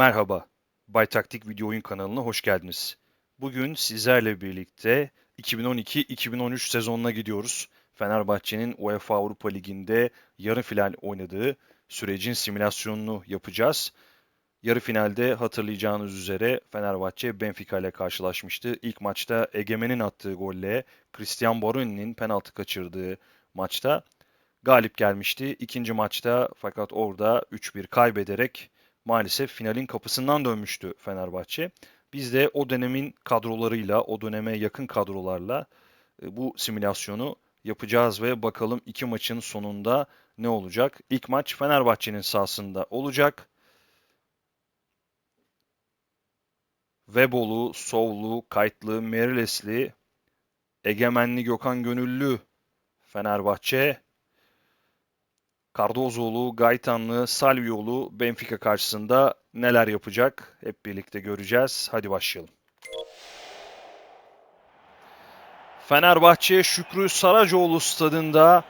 Merhaba, Bay Taktik Video Oyun kanalına hoş geldiniz. Bugün sizlerle birlikte 2012-2013 sezonuna gidiyoruz. Fenerbahçe'nin UEFA Avrupa Ligi'nde yarı final oynadığı sürecin simülasyonunu yapacağız. Yarı finalde hatırlayacağınız üzere Fenerbahçe Benfica ile karşılaşmıştı. İlk maçta Egemen'in attığı golle Christian Baroni'nin penaltı kaçırdığı maçta galip gelmişti. İkinci maçta fakat orada 3-1 kaybederek maalesef finalin kapısından dönmüştü Fenerbahçe. Biz de o dönemin kadrolarıyla, o döneme yakın kadrolarla e, bu simülasyonu yapacağız ve bakalım iki maçın sonunda ne olacak? İlk maç Fenerbahçe'nin sahasında olacak. Webolu, Sovlu, Kayıtlı, Merilesli, Egemenli, Gökhan Gönüllü Fenerbahçe Cardozoğlu, Gaytanlı, Salvioğlu Benfica karşısında neler yapacak hep birlikte göreceğiz. Hadi başlayalım. Fenerbahçe Şükrü Saracoğlu stadında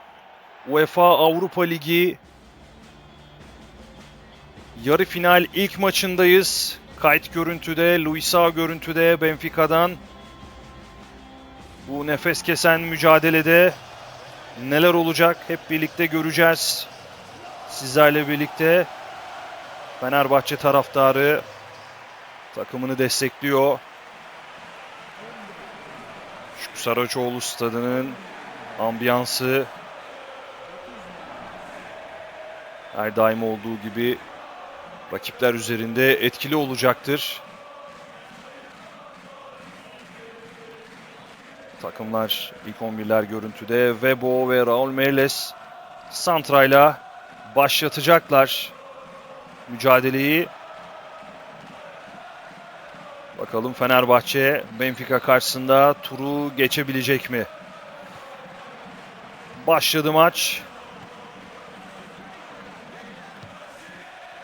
UEFA Avrupa Ligi yarı final ilk maçındayız. Kayıt görüntüde, Luisa görüntüde Benfica'dan bu nefes kesen mücadelede neler olacak hep birlikte göreceğiz. Sizlerle birlikte Fenerbahçe taraftarı takımını destekliyor. Şükrü Saraçoğlu stadının ambiyansı her daim olduğu gibi rakipler üzerinde etkili olacaktır. Takımlar ilk 11'ler görüntüde. Webo ve Raul Meiles Santra'yla başlatacaklar mücadeleyi. Bakalım Fenerbahçe Benfica karşısında turu geçebilecek mi? Başladı maç.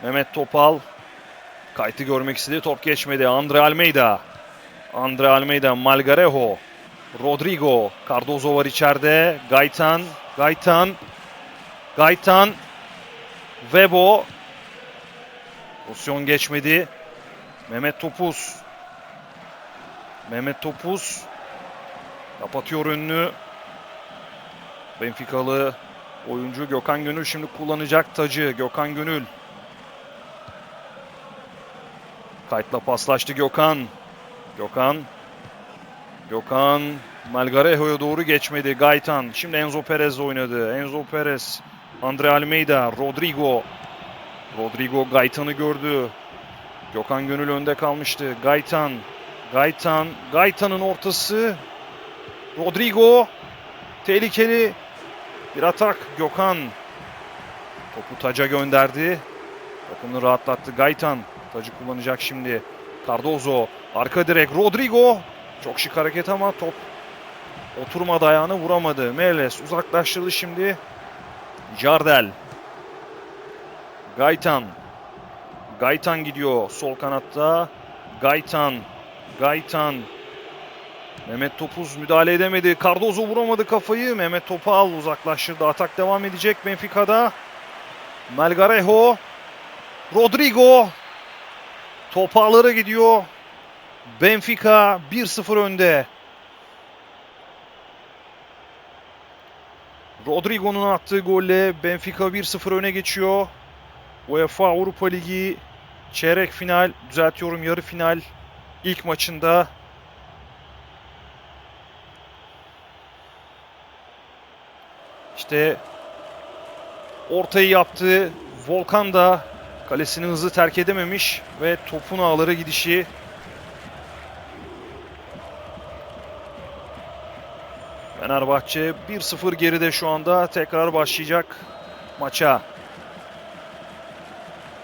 Mehmet Topal kayıtı görmek istedi. Top geçmedi. Andre Almeida. Andre Almeida, Malgarejo. Rodrigo. Cardozo var içeride. Gaytan. Gaytan. Gaytan. Vebo. Pozisyon geçmedi. Mehmet Topuz. Mehmet Topuz. Kapatıyor önünü. Benfikalı oyuncu Gökhan Gönül şimdi kullanacak tacı. Gökhan Gönül. Kayıtla paslaştı Gökhan. Gökhan. Gökhan Malgarejo'ya doğru geçmedi. Gaytan. Şimdi Enzo Perez oynadı. Enzo Perez. Andre Almeida. Rodrigo. Rodrigo Gaytan'ı gördü. Gökhan Gönül önde kalmıştı. Gaytan. Gaytan. Gaytan'ın ortası. Rodrigo. Tehlikeli bir atak. Gökhan. Topu taca gönderdi. Takımını rahatlattı. Gaytan. Tacı kullanacak şimdi. Cardozo. Arka direk. Rodrigo. Çok şık hareket ama top oturmadı ayağını vuramadı. Meles uzaklaştırdı şimdi. Jardel. Gaytan. Gaytan gidiyor sol kanatta. Gaytan. Gaytan. Mehmet Topuz müdahale edemedi. Cardozo vuramadı kafayı. Mehmet Topal uzaklaştırdı. Atak devam edecek Benfica'da. Melgarejo. Rodrigo. Topağlara gidiyor. Benfica 1-0 önde. Rodrigo'nun attığı golle Benfica 1-0 öne geçiyor. UEFA Avrupa Ligi çeyrek final, düzeltiyorum yarı final ilk maçında işte ortayı yaptı. Volkan da kalesini hızlı terk edememiş ve topun ağlara gidişi Fenerbahçe 1-0 geride şu anda tekrar başlayacak maça.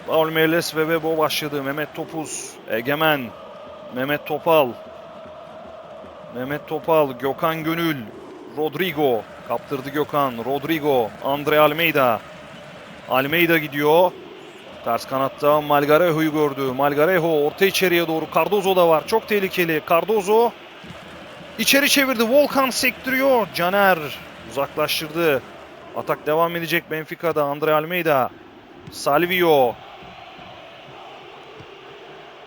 Raul Merles ve Bebo başladı. Mehmet Topuz, Egemen, Mehmet Topal, Mehmet Topal, Gökhan Gönül, Rodrigo, kaptırdı Gökhan, Rodrigo, Andre Almeida, Almeida gidiyor. Ters kanatta Malgarejo'yu gördü. Malgarejo orta içeriye doğru. Cardozo da var. Çok tehlikeli. Cardozo içeri çevirdi. Volkan sektiriyor. Caner uzaklaştırdı. Atak devam edecek Benfica'da. Andre Almeida. Salvio.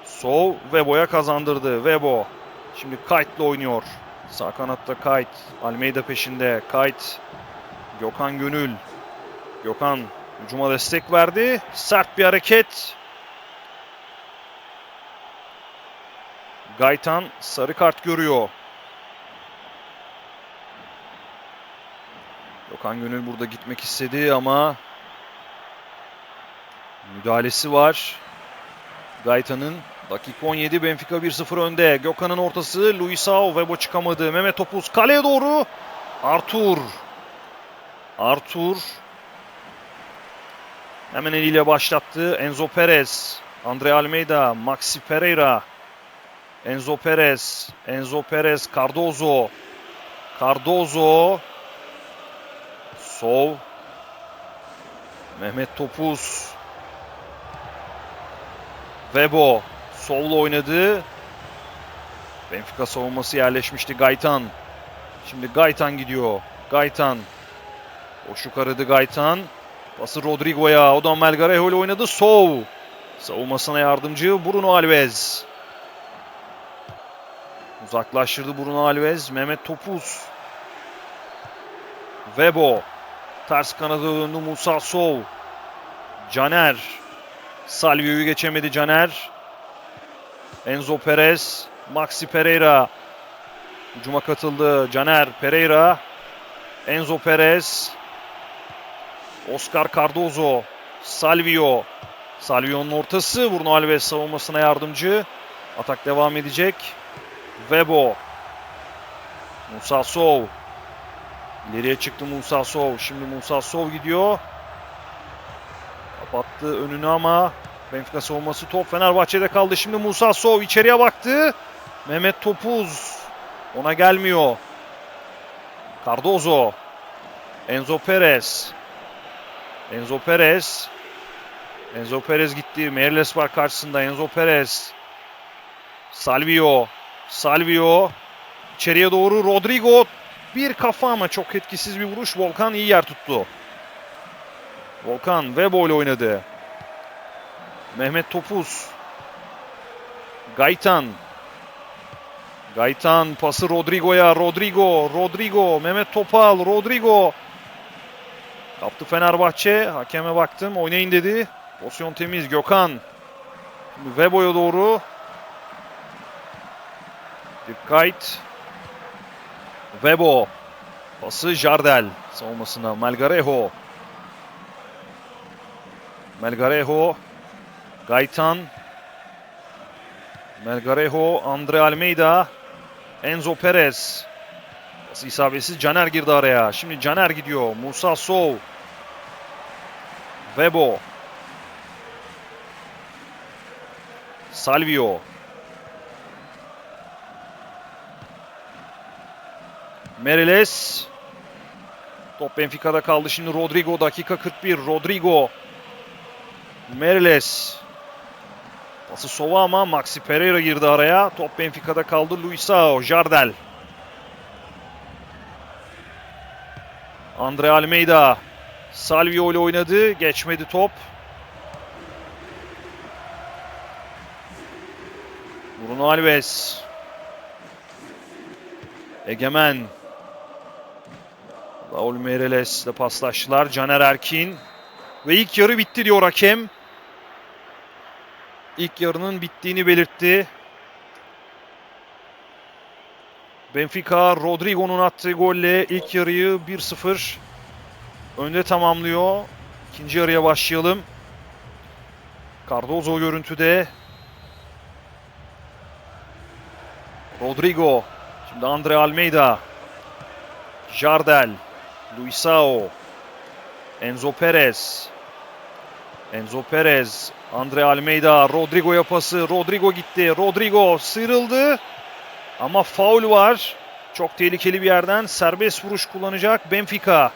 Sov Vebo'ya kazandırdı. Vebo. Şimdi Kite'la oynuyor. Sağ kanatta Kite. Almeida peşinde. Kite. Gökhan Gönül. Gökhan hücuma destek verdi. Sert bir hareket. Gaytan sarı kart görüyor. Gökhan Gönül burada gitmek istedi ama müdahalesi var. Gaytan'ın dakika 17 Benfica 1-0 önde. Gökhan'ın ortası Luisao Vebo çıkamadı. Mehmet Topuz kaleye doğru. Artur. Artur. Hemen eliyle başlattı. Enzo Perez. Andre Almeida. Maxi Pereira. Enzo Perez. Enzo Perez. Cardozo. Cardozo. Sov. Mehmet Topuz. Vebo. Sol'la oynadı. Benfica savunması yerleşmişti. Gaytan. Şimdi Gaytan gidiyor. Gaytan. Boşluk aradı Gaytan. Pası Rodrigo'ya. O da Melgarejo ile oynadı. Sov. Savunmasına yardımcı Bruno Alves. Uzaklaştırdı Bruno Alves. Mehmet Topuz. Vebo. Ters kanada döndü Musa Sov. Caner. Salvio'yu geçemedi Caner. Enzo Perez. Maxi Pereira. Hücuma katıldı. Caner Pereira. Enzo Perez. Oscar Cardozo. Salvio. Salvio'nun ortası. Bruno Alves savunmasına yardımcı. Atak devam edecek. Vebo. Musa Sov. İleriye çıktı Musa Sov. Şimdi Musa Sov gidiyor. Kapattı önünü ama Benfica savunması top Fenerbahçe'de kaldı. Şimdi Musa Sov içeriye baktı. Mehmet Topuz ona gelmiyor. Cardozo. Enzo Perez. Enzo Perez. Enzo Perez gitti. Merles var karşısında. Enzo Perez. Salvio. Salvio. İçeriye doğru Rodrigo. Bir kafa ama çok etkisiz bir vuruş. Volkan iyi yer tuttu. Volkan Webo ile oynadı. Mehmet Topuz. Gaytan. Gaytan pası Rodrigo'ya. Rodrigo. Rodrigo. Mehmet Topal. Rodrigo. Kaptı Fenerbahçe. Hakeme baktım. Oynayın dedi. Pozisyon temiz. Gökhan. Şimdi Webo'ya doğru. Dikkat. Webo. Pası Jardel. Savunmasına Melgarejo. Melgarejo. Gaytan. Melgarejo. Andre Almeida. Enzo Perez. Pası isabetsiz. Caner girdi araya. Şimdi Caner gidiyor. Musa Sov. Webo. Salvio. Meriles. Top Benfica'da kaldı. Şimdi Rodrigo dakika 41. Rodrigo. Meriles. Pası Sova ama Maxi Pereira girdi araya. Top Benfica'da kaldı. Luisao. Jardel. Andre Almeida. Salvio ile oynadı. Geçmedi top. Bruno Alves. Egemen. Raul Meireles ile paslaştılar. Caner Erkin. Ve ilk yarı bitti diyor hakem. İlk yarının bittiğini belirtti. Benfica Rodrigo'nun attığı golle ilk yarıyı 1-0 önde tamamlıyor. İkinci yarıya başlayalım. Cardozo görüntüde. Rodrigo. Şimdi Andre Almeida. Jardel. Luisao. Enzo Perez. Enzo Perez. Andre Almeida. Rodrigo'ya pası. Rodrigo gitti. Rodrigo sıyrıldı. Ama faul var. Çok tehlikeli bir yerden serbest vuruş kullanacak Benfica.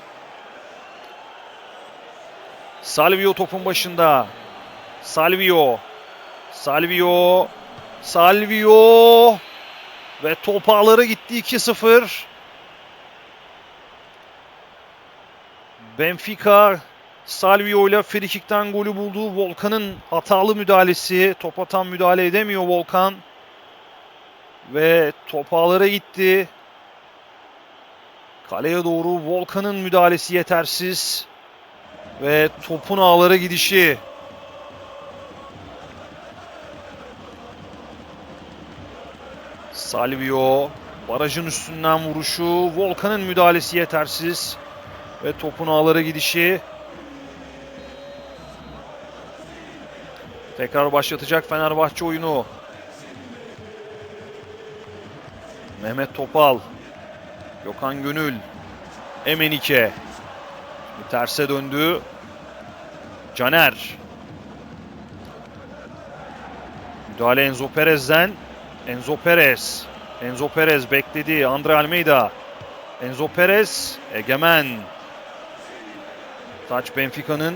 Salvio topun başında. Salvio. Salvio. Salvio. Ve top ağları gitti 2-0. Benfica Salvio ile frikikten golü buldu. Volkan'ın hatalı müdahalesi. Topa tam müdahale edemiyor Volkan. Ve top ağlara gitti. Kaleye doğru Volkan'ın müdahalesi yetersiz. Ve topun ağlara gidişi. Salvio barajın üstünden vuruşu. Volkan'ın müdahalesi yetersiz. Ve topun ağlara gidişi. Tekrar başlatacak Fenerbahçe oyunu. Mehmet Topal. Gökhan Gönül. Emenike. Şimdi terse döndü. Caner. Müdahale Enzo Perez'den. Enzo Perez. Enzo Perez bekledi. Andre Almeida. Enzo Perez. Egemen. Taç Benfica'nın.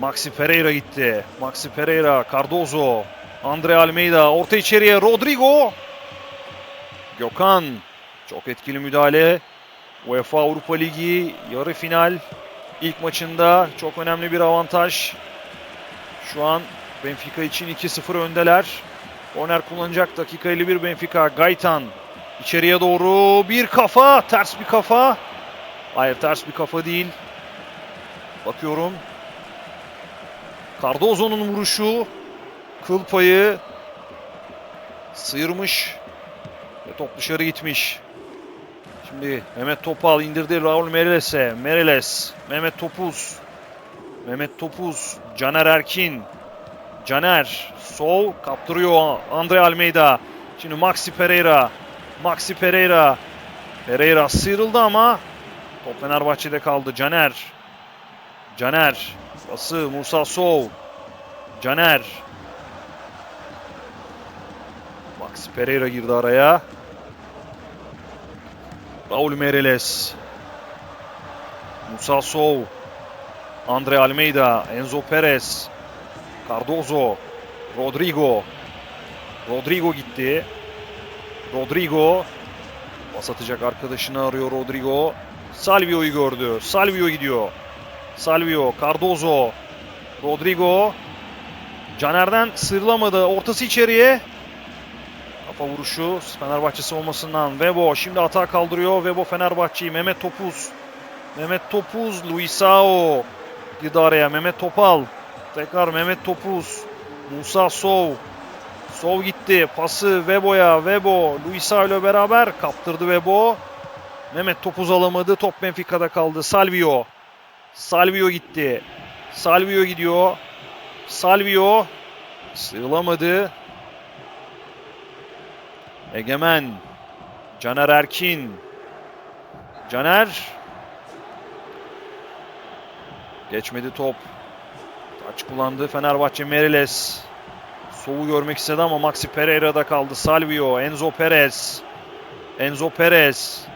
Maxi Pereira gitti. Maxi Pereira. Cardozo. Andre Almeida. Orta içeriye. Rodrigo. Gökhan. Çok etkili müdahale. UEFA Avrupa Ligi yarı final ilk maçında çok önemli bir avantaj. Şu an Benfica için 2-0 öndeler. Korner kullanacak dakika 51 Benfica. Gaytan içeriye doğru bir kafa, ters bir kafa. Hayır ters bir kafa değil. Bakıyorum. Cardozo'nun vuruşu kıl payı sıyırmış ve top dışarı gitmiş. Şimdi Mehmet Topal indirdi Raul Meriles'e. Meriles, Mehmet Topuz. Mehmet Topuz, Caner Erkin. Caner, sol kaptırıyor Andre Almeida. Şimdi Maxi Pereira. Maxi Pereira. Pereira sıyrıldı ama top Fenerbahçe'de kaldı. Caner. Caner. Bası Musa Sov. Caner. Maxi Pereira girdi araya. Raul Meireles. Musa Sov. Andre Almeida. Enzo Perez. Cardozo. Rodrigo. Rodrigo gitti. Rodrigo. Pas atacak arkadaşını arıyor Rodrigo. Salvio'yu gördü. Salvio gidiyor. Salvio. Cardozo. Rodrigo. Caner'den sıyrılamadı. Ortası içeriye. Kafa vuruşu Fenerbahçe savunmasından. Vebo şimdi atağa kaldırıyor. Vebo Fenerbahçe'yi. Mehmet Topuz. Mehmet Topuz. Luisao. Girdi araya. Mehmet Topal. Tekrar Mehmet Topuz. Musa Sov. Sov gitti. Pası Vebo'ya. Vebo. Luisao ile beraber kaptırdı Vebo. Mehmet Topuz alamadı. Top Benfica'da kaldı. Salvio. Salvio gitti. Salvio gidiyor. Salvio. Sığılamadı. Egemen. Caner Erkin. Caner. Geçmedi top. Taç kullandı Fenerbahçe Meriles. Soğu görmek istedi ama Maxi Pereira'da kaldı. Salvio, Enzo Perez. Enzo Perez.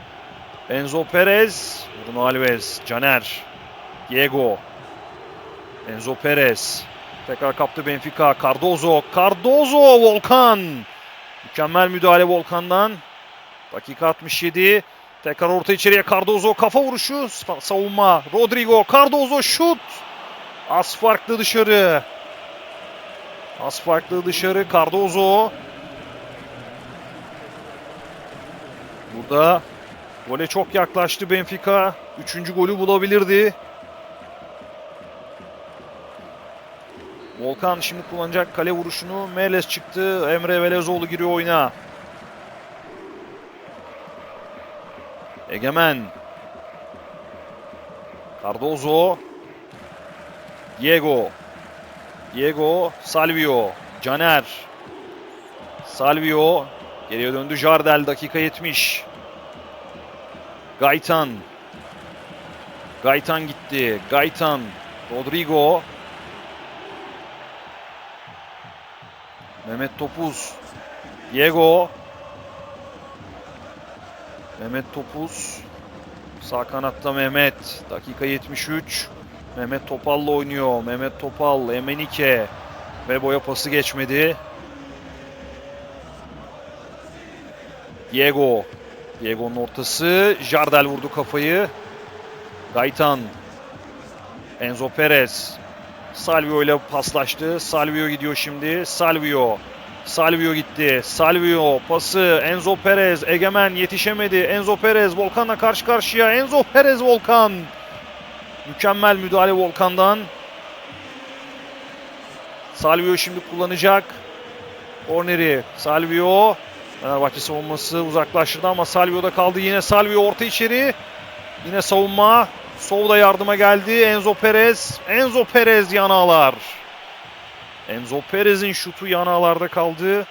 Enzo Perez. Bruno Alves, Caner. Diego. Enzo Perez. Tekrar kaptı Benfica. Cardozo. Cardozo. Volkan. Mükemmel müdahale Volkan'dan. Dakika 67. Tekrar orta içeriye Cardozo kafa vuruşu. Savunma. Rodrigo. Cardozo şut. Az farklı dışarı. Az farklı dışarı. Cardozo. Burada gole çok yaklaştı Benfica. Üçüncü golü bulabilirdi. Volkan şimdi kullanacak kale vuruşunu. Meles çıktı. Emre Velezoğlu giriyor oyuna. Egemen. Cardozo. Diego. Diego. Salvio. Caner. Salvio. Geriye döndü Jardel. Dakika 70. Gaytan. Gaytan gitti. Gaytan. Rodrigo. Mehmet Topuz. Diego. Mehmet Topuz. Sağ kanatta Mehmet. Dakika 73. Mehmet Topal'la oynuyor. Mehmet Topal, Emenike. Ve boya pası geçmedi. Diego. Diego'nun ortası. Jardel vurdu kafayı. Gaitan. Enzo Perez. Salvio ile paslaştı. Salvio gidiyor şimdi. Salvio. Salvio gitti. Salvio pası. Enzo Perez. Egemen yetişemedi. Enzo Perez Volkan'la karşı karşıya. Enzo Perez Volkan. Mükemmel müdahale Volkan'dan. Salvio şimdi kullanacak. Korneri. Salvio. Fenerbahçe savunması uzaklaştırdı ama Salvio'da kaldı. Yine Salvio orta içeri. Yine savunma. Sol da yardıma geldi. Enzo Perez. Enzo Perez yanağlar. Enzo Perez'in şutu yanağlarda kaldı.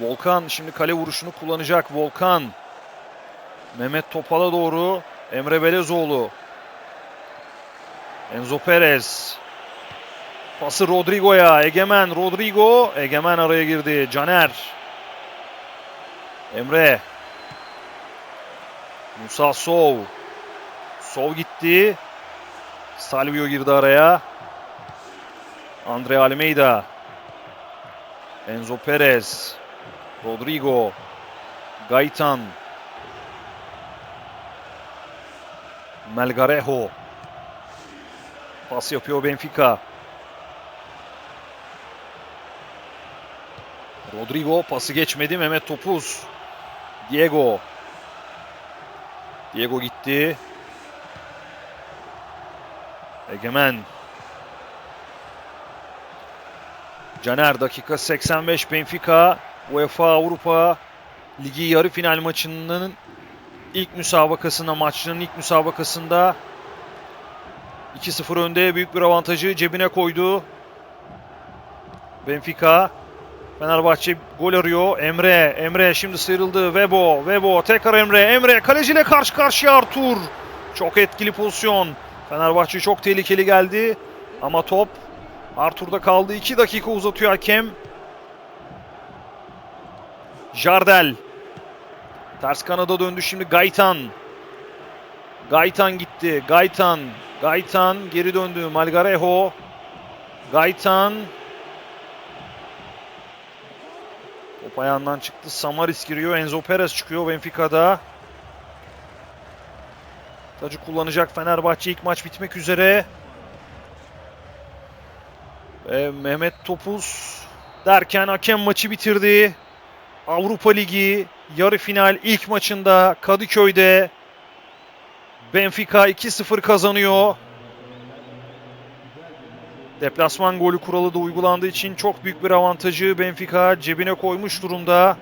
Volkan şimdi kale vuruşunu kullanacak. Volkan. Mehmet Topal'a doğru. Emre Belezoğlu. Enzo Perez. Pası Rodrigo'ya. Egemen Rodrigo. Egemen araya girdi. Caner. Emre. Musa Sov. Sov gitti. Salvio girdi araya. Andre Almeida. Enzo Perez. Rodrigo. Gaitan. Melgarejo. Pas yapıyor Benfica. Rodrigo pası geçmedi. Mehmet Topuz. Diego. Diego gitti. Egemen. Caner dakika 85 Benfica UEFA Avrupa Ligi yarı final maçının ilk müsabakasında maçının ilk müsabakasında 2-0 önde büyük bir avantajı cebine koydu. Benfica Fenerbahçe gol arıyor. Emre, Emre şimdi sıyrıldı. Vebo, Vebo tekrar Emre. Emre kaleciyle karşı karşıya Artur. Çok etkili pozisyon. Fenerbahçe çok tehlikeli geldi. Ama top Artur'da kaldı. 2 dakika uzatıyor hakem. Jardel. Ters kanada döndü şimdi Gaytan. Gaytan gitti. Gaytan. Gaytan geri döndü. Malgarejo. Gaytan. Top ayağından çıktı. Samaris giriyor. Enzo Perez çıkıyor Benfica'da. Tacı kullanacak Fenerbahçe ilk maç bitmek üzere. Ve Mehmet Topuz derken hakem maçı bitirdi. Avrupa Ligi yarı final ilk maçında Kadıköy'de Benfica 2-0 kazanıyor. Deplasman golü kuralı da uygulandığı için çok büyük bir avantajı Benfica cebine koymuş durumda.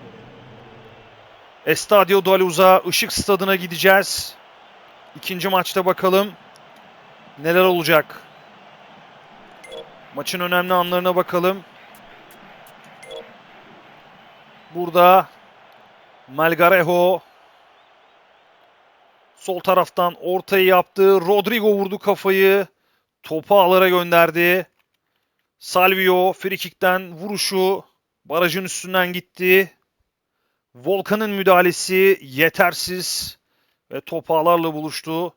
Estadio Daluz'a Işık Stadı'na gideceğiz. İkinci maçta bakalım neler olacak. Maçın önemli anlarına bakalım. Burada Malgarejo sol taraftan ortayı yaptı. Rodrigo vurdu kafayı. Topu ağlara gönderdi. Salvio frikikten vuruşu barajın üstünden gitti. Volkan'ın müdahalesi yetersiz ve top ağlarla buluştu.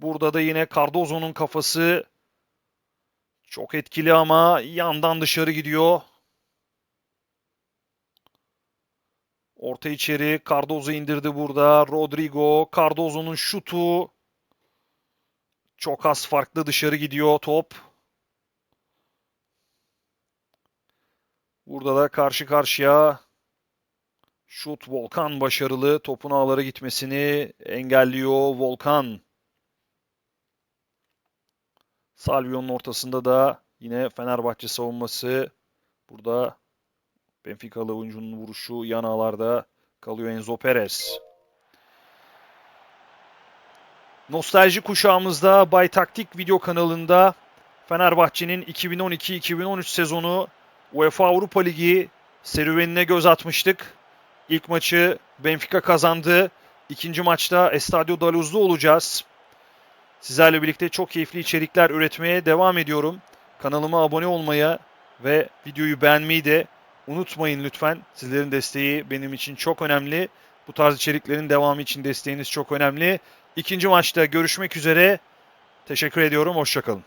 Burada da yine Cardozo'nun kafası çok etkili ama yandan dışarı gidiyor. Orta içeri Cardozo indirdi burada. Rodrigo, Cardozo'nun şutu. Çok az farklı dışarı gidiyor top. Burada da karşı karşıya şut Volkan başarılı. Topun ağlara gitmesini engelliyor Volkan. Salvio'nun ortasında da yine Fenerbahçe savunması. Burada Benficalı oyuncunun vuruşu yan ağlarda kalıyor Enzo Perez. Nostalji kuşağımızda Bay Taktik video kanalında Fenerbahçe'nin 2012-2013 sezonu UEFA Avrupa Ligi serüvenine göz atmıştık. İlk maçı Benfica kazandı. İkinci maçta Estadio Daluz'da olacağız. Sizlerle birlikte çok keyifli içerikler üretmeye devam ediyorum. Kanalıma abone olmayı ve videoyu beğenmeyi de unutmayın lütfen. Sizlerin desteği benim için çok önemli. Bu tarz içeriklerin devamı için desteğiniz çok önemli. İkinci maçta görüşmek üzere. Teşekkür ediyorum. Hoşçakalın.